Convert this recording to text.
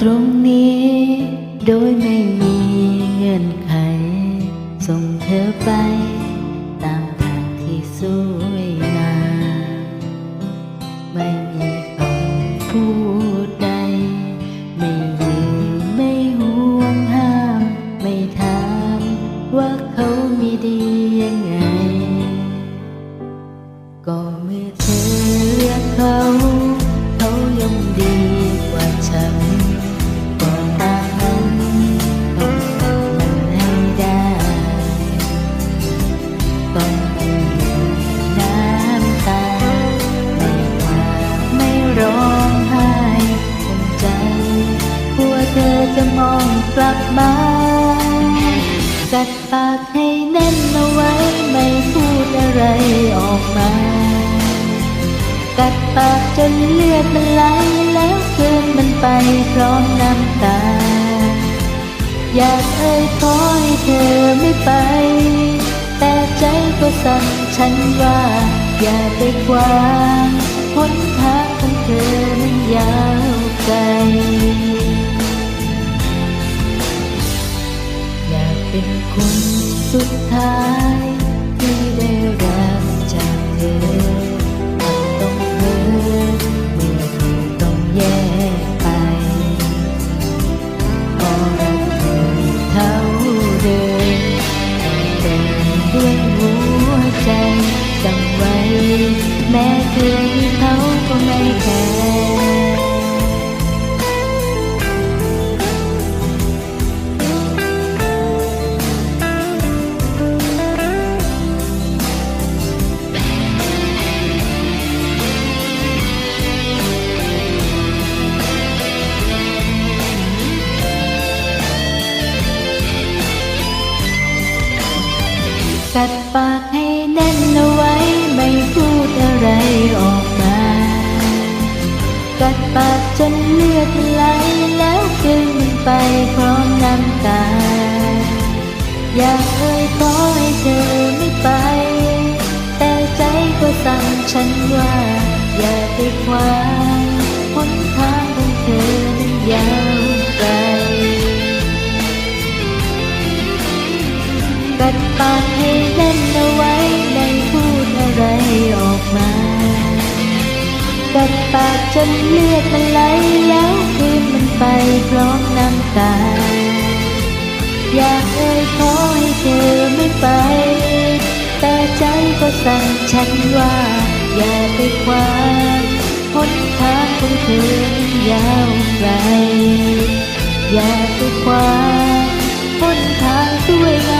ตรงนี้โดยไม่มีเงื่อนไข ส่งเธอไป กลับมากัดปากให้แน่นเอาไว้ ไม่พูดอะไรออกมา กัดปากจนเลือดมันไหลแล้วคืนมันไปพร้อมน้ำตา อยากเอ่ยขอให้เธอไม่ไป แต่ใจก็สั่งฉันว่า อย่าไปขวาง เป็นคนสุดท้ายที่ได้รักจากเธอมันต้องเธอเมื่อเธอต้องแยกไปพอรักเธอเท่าเดิมแต้องเดินด้วยหัวใจจำไว้ แม้เธอมีเขาก็ไม่แคร์ กัดปากให้แน่นเอาไว้ ไม่พูดอะไรออกมา กัดปากจนเลือดไหลแล้วกลืนมันไปพร้อมน้ำตา อยากเอ่ยขอให้เธอไม่ไป แต่ใจก็สั่งฉันว่า อย่าไปขวา น่นเอาไว้ไม่พูดอะไรออกมากัดปากจนเลือดมันไหลแล้วคืนมันไปพร้อมน้ำตา อยากเอ่ยขอให้เธอไม่ไป แต่ใจก็สั่งฉันว่า อย่าไปขวางหนทางของเธอยาวไกล อย่าไปขวางหนทางสวยงามยัง